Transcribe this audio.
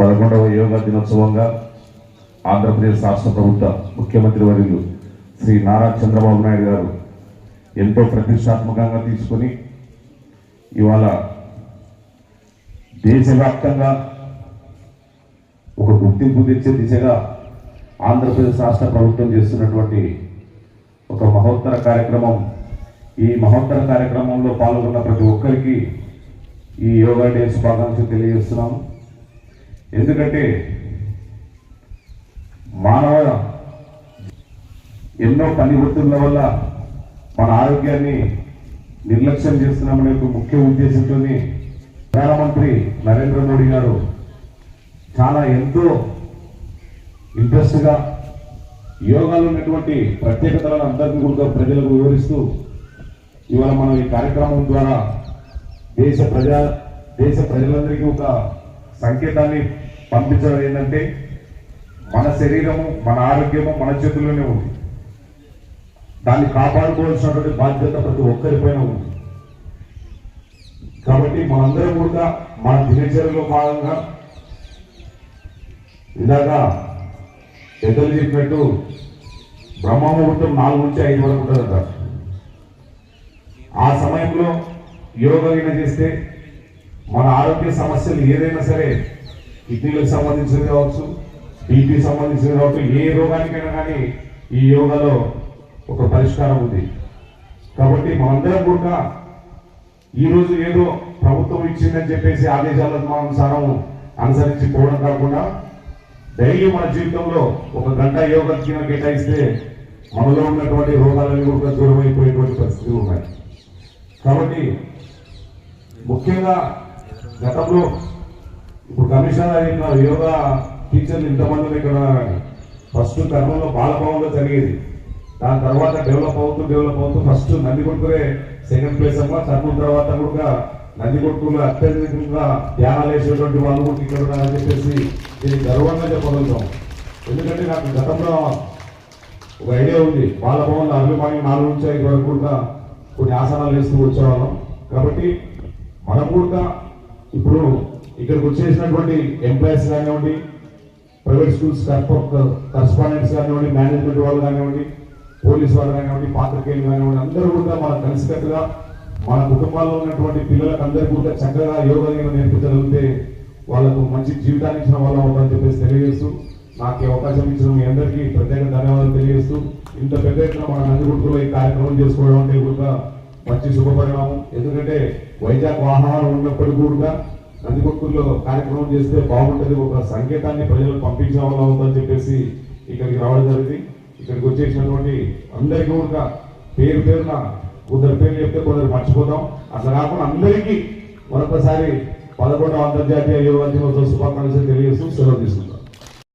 పదకొండవ యోగా దినోత్సవంగా ఆంధ్రప్రదేశ్ రాష్ట్ర ప్రభుత్వ ముఖ్యమంత్రి వర్యులు శ్రీ నారా చంద్రబాబు నాయుడు గారు ఎంతో ప్రతిష్టాత్మకంగా తీసుకొని ఇవాళ దేశవ్యాప్తంగా ఒక గుర్తింపు తెచ్చే దిశగా ఆంధ్రప్రదేశ్ రాష్ట్ర ప్రభుత్వం చేస్తున్నటువంటి ఒక మహోత్తర కార్యక్రమం. ఈ మహోత్తర కార్యక్రమంలో పాల్గొన్న ప్రతి ఒక్కరికి ఈ యోగా డే శుభాకాంక్షలు తెలియజేస్తున్నాము. ఎందుకంటే మానవ ఎన్నో పని ఒత్తిళ్ళ వల్ల మన ఆరోగ్యాన్ని నిర్లక్ష్యం చేస్తున్నామనే ఒక ముఖ్య ఉద్దేశంతో ప్రధానమంత్రి నరేంద్ర మోడీ గారు చాలా ఎంతో ఇంట్రెస్ట్గా యోగాలో ఉన్నటువంటి ప్రత్యేకతలను అందరికీ కూడా ప్రజలకు వివరిస్తూ ఇవాళ మనం ఈ కార్యక్రమం ద్వారా దేశ ప్రజా దేశ ప్రజలందరికీ ఒక సంకేతాన్ని పంపించడం ఏంటంటే మన శరీరము మన ఆరోగ్యము మన చేతుల్లోనే ఉంది. దాన్ని కాపాడుకోవాల్సినటువంటి బాధ్యత ప్రతి ఒక్కరిపైన ఉంది. కాబట్టి మనందరం కూడా మన దినచర్యలో భాగంగా ఇందాక పెద్దలు చెప్పినట్టు బ్రహ్మముహూర్తం నాలుగు నుంచి ఐదు వరకు ఉంటుందంట. ఆ సమయంలో యోగా చేస్తే మన ఆరోగ్య సమస్యలు ఏదైనా సరే కిడ్నీలకు సంబంధించినది కావచ్చు బీపీ సంబంధించినది కావచ్చు ఏ రోగానికైనా కానీ ఈ యోగాలో ఒక పరిష్కారం ఉంది. కాబట్టి మనందరం కూడా ఈరోజు ఏదో ప్రభుత్వం ఇచ్చిందని చెప్పేసి ఆదేశాల అనుసారం అనుసరించి పోవడం కాకుండా డైలీ మన జీవితంలో ఒక గంట యోగా కింద కేటాయిస్తే మనలో ఉన్నటువంటి రోగాలన్నీ కూడా దూరం పరిస్థితులు ఉన్నాయి. కాబట్టి ముఖ్యంగా గతంలో ఇప్పుడు కమిషనర్ అయిన యోగా టీచర్లు ఇంతమంది ఇక్కడ ఫస్ట్ కర్మంలో బాలభవన్లో జరిగేది. దాని తర్వాత డెవలప్ అవుతూ డెవలప్ అవుతూ ఫస్ట్ నందికొట్టుకునే సెకండ్ ప్లేస్ అమ్మ కర్నూలు తర్వాత కూడా నందికొట్టుకులో అత్యధికంగా ధ్యానాలు వేసేటువంటి వాళ్ళు కూడా ఇక్కడ ఉన్నారని చెప్పేసి దీన్ని గర్వంగా చెప్పగలుగుతాం. ఎందుకంటే నాకు గతంలో ఒక ఐడియా ఉంది. బాలభవన్లో అభిమాని నాలుగు నుంచి ఐదు వరకు కూడా కొన్ని ఆసనాలు వేస్తూ వచ్చేవాళ్ళం. కాబట్టి మనం కూడా ఇప్పుడు ఇక్కడికి వచ్చేసినటువంటి ఎంప్లాయీస్ కానివ్వండి ప్రైవేట్ స్కూల్స్ కరస్పాండెంట్స్ కానివ్వండి మేనేజ్మెంట్ వాళ్ళు కానివ్వండి పోలీస్ వాళ్ళు కానివ్వండి పాత్రికేయులు కానివ్వండి అందరూ కూడా మనకు కలిసికట్టుగా మన కుటుంబాల్లో ఉన్నటువంటి పిల్లలకు అందరికీ కూడా చక్కగా యోగా నేర్పించగలిగితే వాళ్ళకు మంచి జీవితాన్ని ఇచ్చిన వాళ్ళ అవుతారని చెప్పేసి తెలియజేస్తూ నాకు అవకాశం ఇచ్చిన మీ అందరికీ ప్రత్యేక ధన్యవాదాలు తెలియజేస్తూ ఇంత పెద్ద ఎత్తున మన నందిగుట్టులో ఈ కార్యక్రమం చేసుకోవడం అంటే కూడా మంచి శుభపరిణామం. ఎందుకంటే వైజాగ్ వాహనాలు ఉన్నప్పటికీ కూడా నందికొట్టులో కార్యక్రమం చేస్తే బాగుంటుంది. ఒక సంకేతాన్ని ప్రజలకు పంపించిన వాళ్ళు చెప్పేసి ఇక్కడికి రావడం జరిగింది. ఇక్కడికి వచ్చేసినటువంటి అందరికీ కూడా పేరు పేరున కొందరు పేరు చెప్తే కొందరు మర్చిపోతాం. అట్లా కాకుండా అందరికీ మరొకసారి పదకొండవ అంతర్జాతీయ యోగా దినోత్సవ శుభాకాంక్షలు తెలియజేస్తూ సెలవు తీసుకుంటాం